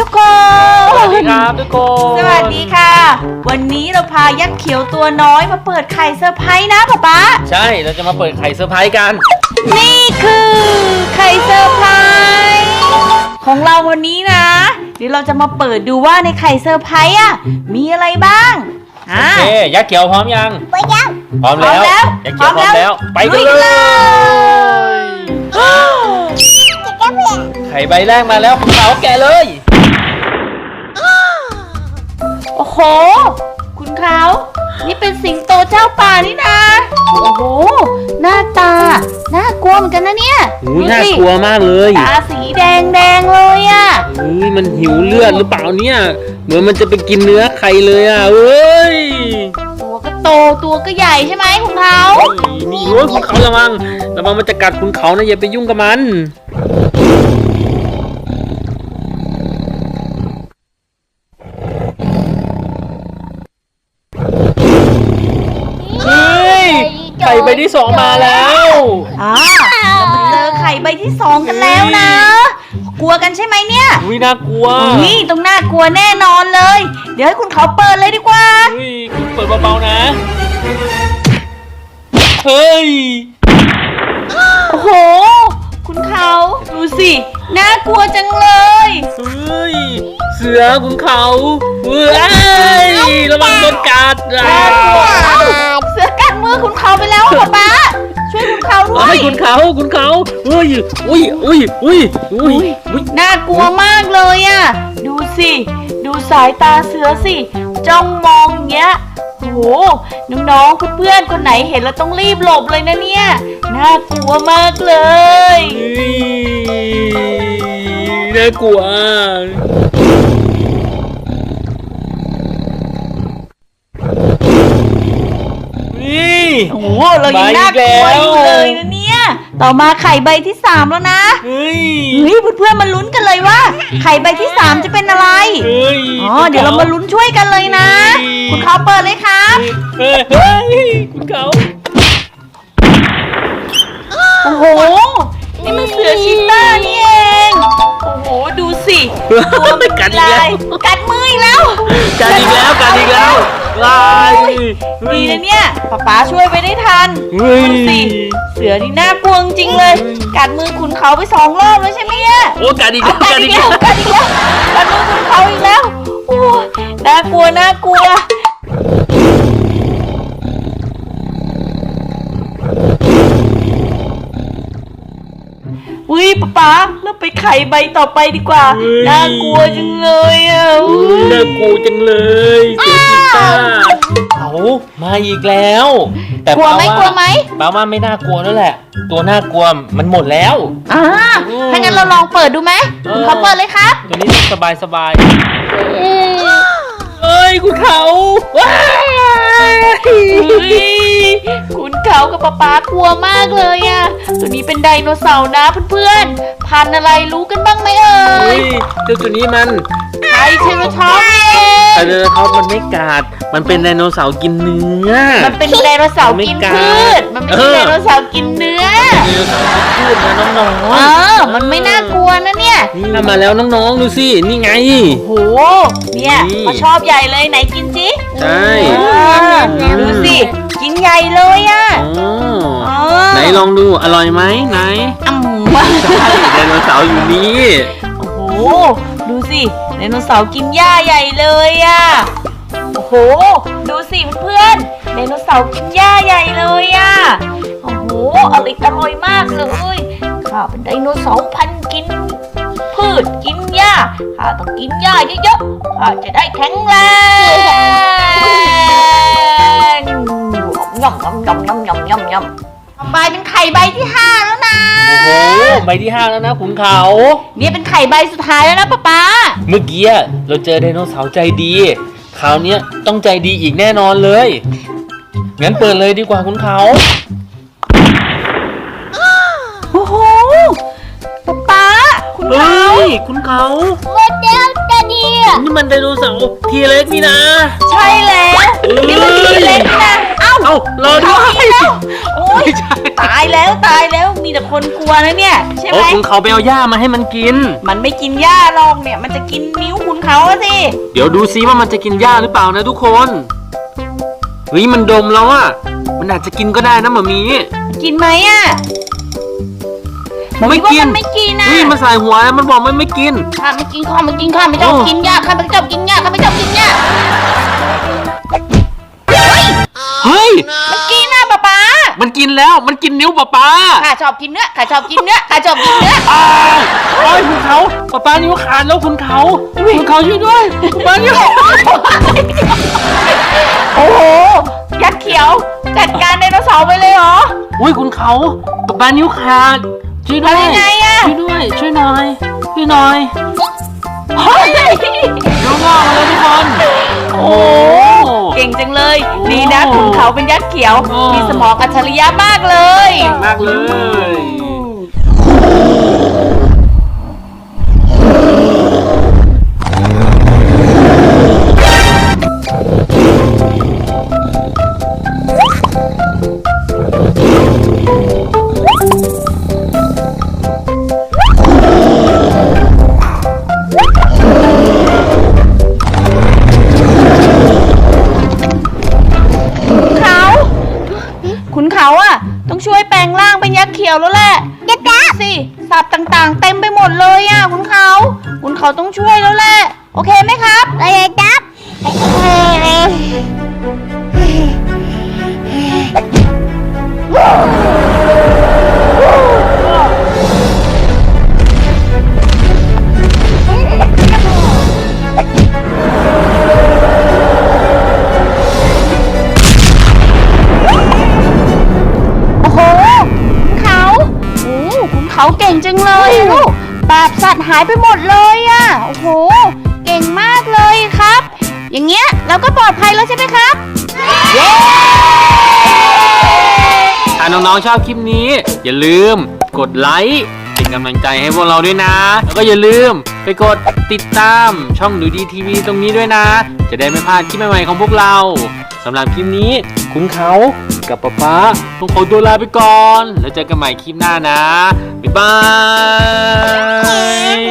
ทุกคน สวัสดีครับทุกคนสวัสดีค่ะ วันนี้เราพายักษ์เขียวตัวน้อยมาเปิดไข่เซอร์ไพรส์นะป๊าป๊าใช่เราจะมาเปิดไข่เซอร์ไพรส์กัน นี่คือไข่เซอร์ไพรส์ของเราวันนี้นะเดี๋ยวเราจะมาเปิดดูว่าในไข่เซอร์ไพรส์อะมีอะไรบ้างอ่าโอเคยักษ์เขียวพร้อมยังไปยังพร้อมแล้วพร้อมแล้วยักษ์เขียวพร้อมพร้อมแล้แล้ววไปกันลุยเลกันเลย ย ไข่ใบแรกมาแล้วของเขาแกะเลย โอ้โห คุณเขานี่เป็นสิงโตเจ้าป่านี่นะ โอ้โห หน้าตา น่ากลัวเหมือนกันนะเนี่ยอุ้ยดูน่าสิกลัวมากเลยตาสีแดงแดงๆเลยอะ อุ้ยมันหิวเลือดหรือเปล่าเนี่ย เหมือนมันจะไปกินเนื้อไข่เลยอะเอ้ยตัวก็โตตัวก็ใหญ่ใช่ไหมคุณเขาเฮ้ยนี่โอ้ยคุณเขาระวังระวังมันจะกัดคุณเขานะอย่าไปยุ่งกับมัน เฮ้ย ไข่ใบที่สองมาแล้ว อ่าเรามาเจอไข่ใบที่สองกันแล้วนะ กลัวกันใช่ไหมเนี่ยอุ้ยน่ากลัวนี่ต้องน่ากลัวแน่นอนเลย เดี๋ยวให้คุณเขาเปิดเลยดีกว่าเฮ้ยคุณเปิดเบาๆนะ เฮ้ย โอ้โห คุณเขาดูสิ น่ากลัวจังเลย เฮ้ย เสือคุณเขาเฮ้ยระวังโดนกัดอะน่ากลัวเอ้าเสือกัดมือคุณเขาไปแล้วอะป๊าป๊าช่วยคุณเขาด้วเฮ้ยยคุณเขาคุณเขาเฮ้ยอุ้ยอุ้ยอุ้ยอุ้ยอุ้ยน่ากลัวมากเลยอะดูสิ ดูสายตาเสือสิจ้องมองอย่างเงี้ยโอ้โหน้องๆเพื่อนๆคนไหนเห็นแล้วต้องรีบหลบเลยนะเนี่ยน่ากลัวมากเลยเฮ้ยน่ากลัว นี่ โอ้โหเรายังน่ากลัวอยู่เลยนะเนี่ยต่อมาไข่ใบที่สามแล้วนะเฮ้ยเฮ้ยเพื่อนๆมาลุ้นกันเลยว่า ไข่ใบที่สามจะเป็นอะไรเฮ้ยอ๋อเดี๋ยวเรามาลุ้นช่วยกันเลยนะ คุณเขาเปิดเลยครับเฮ้ยเฮ้ยคุณเขาโอ้โหนี่มันเสือชีต้านี่เองโอ้โหดูสิตัวมันกัดอีกแล้วลายกัดมืออีกแล้วกัดอีกแล้วกัดอีกแล้ว ลายดีนะเนี่ยป๊าป๊าช่วยไปได้ทันเฮ้ยดูสิเสือนี่น่ากลัวจริงๆเลย กัดมือขุนเขาไปสองรอบแล้วใช่ไหมเนี่ยโอ้กัดอีกเอาแล้วกักัดดอีอีกกแล้แล้ววกัดอีกแล้วกัดมือขุนเขาอีกแล้วโอ้ยน่ากลัวน่ากลัว อุ้ยป๊าป๊าเราไปไข่ใบต่อไปดีกว่าน่ากลัวจังเลยอะเฮ้ยน่ากลัวจังเลยเสือชีต้าเอามาอีกแล้ว แต่กลัวไหมป้ากลัวไหมป้าว่าไม่น่ากลัวแล้วแหละ ตัวน่ากลัวมันหมดแล้ว อ่าถ้างั้นเราลองเปิดดูไหมเออเขาเปิดเลยครับตัวนี้สบายสบายเอ้ยคุณเขาว้ายเฮ้ย คุณเขากับป๊าป๊ากลัวมากเลยอะ ตัวนี้เป็นไดโนเสาร์นะเพื่อนๆ พันธุ์อะไรรู้กันบ้างไหมเอ่เฮ้ยยเจ้าตัวนี้มันไทรเทราทอปส์เองไดโนเสาร์มันไม่กัดมันเป็นไดโนเสาร์กินเนื้อ มันเป็นไดโนเสาร์กินพืช มันไม่ใช่เออไดโนเสาร์กินเนื้อ ไดโนเสาร์ กินพืชนะน้องเออ มันไม่น่ากลัวนะเนี่ยๆนี่มาแล้วน้องๆดูสินี่ไง โห เนี่ยนี่มาชอบใหญ่เลยไหนกินสิใช่อ่าดูสิ กินใหญ่เลยอะอ๋ออ๋อไหนลองดูอร่อยไหมไหนอ่ำไดโนเสาร์อยู่นี่โอ้โห ดูสิไดโนเสาร์กินหญ้าใหญ่เลยอะ โอ้โห ดูสิเพื่อนๆไดโนเสาร์กินหญ้าใหญ่เลยอะ โอ้โห อร่อยอร่อยมากเลยข้าเป็นไดโนเสาร์พันธุ์กิน พืชกินหญ้าข้าต้องกินหญ้าเยอะๆข้าจะได้แข็งแรงยำยำยำยำยำยำยำต่อไปเป็นไข่ใบที่ห้าแล้วนะ โอ้โหใบที่ห้าแล้วนะขุนเขา เนี่ยเป็นไข่ใบสุดท้ายแล้วนะป๊าป๊าเมื่อกี้เราเจอไดโนเสาร์ใจดี คราวเนี้ยต้องใจดีอีกแน่นอนเลย งั้นเปิดเลยดีกว่าคุณเขา คุณเขาโมเดลจะดีนี่มันไดโนเสาร์ทีเล็กนี่นะ ใช่แล้วนี่มันทีเล็กนะเอ้าเอ้ารอด้เขาวยอีกแล้วโอ้ยไม่ใช่ตายแล้วตายแล้วมีแต่คนกลัวนะเนี่ยใช่ไหโอ้มคุณเขาไปเอาหญ้ามาให้มันกิน มันไม่กินหญ้าหรอกเนี่ย มันจะกินนิ้วคุณเขาอะสิเดี๋ยวดูซิว่ามันจะกินหญ้าหรือเปล่านะทุกคนเฮ้ยมันดมแล้วอะมันอาจจะกินก็ได้นะหมามีกินไหมอะ มันไม่กินว่ามันไม่กินนะเฮ้ยมันใส่หัวแล้วมันบอกมันไม่กินข้าไม่กินข้าไม่กินข้าไม่ชอบโอ้กินหญ้าข้าไม่ชอบกินหญ้าข้าไม่ชอบกินหญ้าเฮ้ยมันกินนะป๊าป๊ามันกินแล้วมันกินนิ้วป๊าป๊าข้าชอบกินเนื้อข้าชอบกินเนื้อข้าชอบกินเนื้ออ้าวโอ้ยคุณเขาป๊าป๊านิ้วขาดแล้วคุณเขาคุณเขาช่วยด้วยป๊าป๊านิ้วโอ้โหยักษ์เขียวจัดการไดโนเสาร์ไปเลยเหรออุ้ยคุณเขาป๊าป๊านิ้วขาด ช่วยด้วยทำยังไงอะ ช่วยด้วย ช่วยหน่อย ช่วยหน่อยเฮ้ยนิ้วงอกมาเลยทุกคน โอ้โห เก่งจังเลยโอ้ดีนะขุนเขาเป็นยักษ์เขียว โอ้ มีสมองอัจฉริยะมากเลยเก่งมากเลย ขียวแล้วแหละยักษ์สิสัตว์ต่างๆ เต็มไปหมดเลยอะขุนเขาขุนเขาต้องช่วยแล้วแหละ โอเคไหมาบสัตว์หายไปหมดเลยอะโอ้โห เก่งมากเลยครับ อย่างเงี้ยเราก็ปลอดภัยแล้วใช่ไหมครับ เย้ ถ้าน้องๆชอบคลิปนี้ อย่าลืมกดไลค์เป็นกำลังใจให้พวกเราด้วยนะ แล้วก็อย่าลืมไปกดติดตามช่องดูดีทีวีตรงนี้ด้วยนะ จะได้ไม่พลาดคลิปใหม่ๆของพวกเราสำหรับคลิปนี้ คุณเขา กับป๊าป๊าต้องขอตัวลาไปก่อน แล้วเจอกันใหม่คลิปหน้านะ บ๊ายบาย